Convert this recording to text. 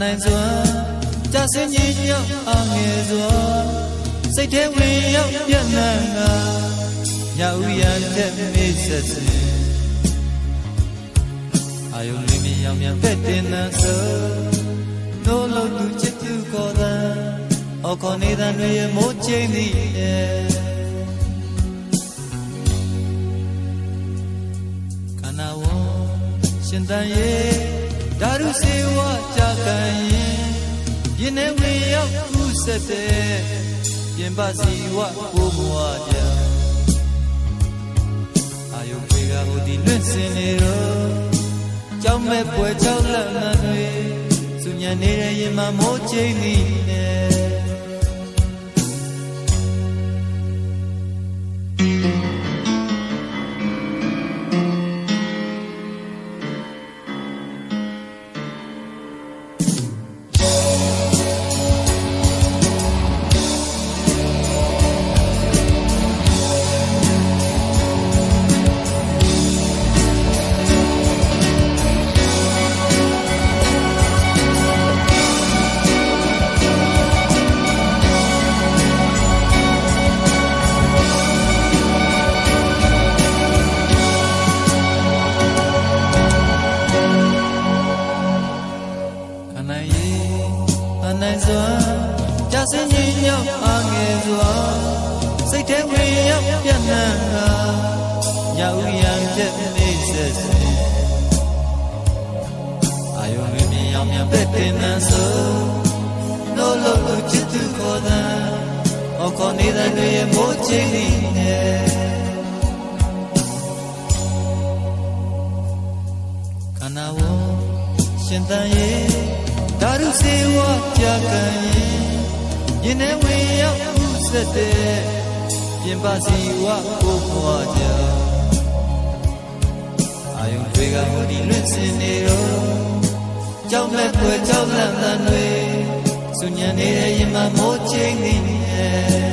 နိုင်စွာကြဆင်းကြီးညောက်အငယ်စွာစိတ်ထဲဝင်ရောက်ပြန့်နှံ့ကညဥ်ရန်တဲ့မေးဆက်စင်အာယုန်လေးမြင်ရောက်မြန်ပဲ့တင်နှံဆိုတို့လို့သူချစ်သူကိုယ်သာအော်ခေါ်နေတဲ့တွေရဲ့မိုးချိန်သည်ရဲ့ကနာဝရှင်တန်ရဲ့ ဓာရုစေဝကြခံရင်ရင်ထဲဝင်ရောက်ခုဆက်တဲ့ပြင်ပစီဝကိုဘွားကြအာယုန်တွေကဟိုဒီလွင့်စင်နေတော့ကြောက်မဲ့ပွဲကြောက်လန့်မှန်တွေသူညံနေတဲ့ရင်မမိုးချိန်သည်နဲ့ န္ဓာရဲ့အနိုင်စွာကြဆင်းကြီးညောက်အငယ်စွာစိတ်ထဲဝင်ရောက်ပြန့်နှံ့ကညဥ်ရန်ပြည့်နေဆက်စင်အာယုန်မြင်ရောက်မြန်ပဲ့တင်နှံဆိုလို့လို့သူချစ်သူခေါ်တဲ့အော်ခေါ်နေတဲ့တွေရဲ့မိုးချိန်လေးနဲ့ ရုစေဝကြခံရင်ရင်ထဲဝင်ရောက်ဥဆက်တဲ့ပြင်ပစီဝကိုဘွားကြအာယုန်တွေကဟိုဒီလွင့်စင်နေတော့ကြောက်မဲ့ပွဲကြောက်လန့်တန်တွေစုညံနေတဲ့ရင်မမိုးချိန်နေရဲ့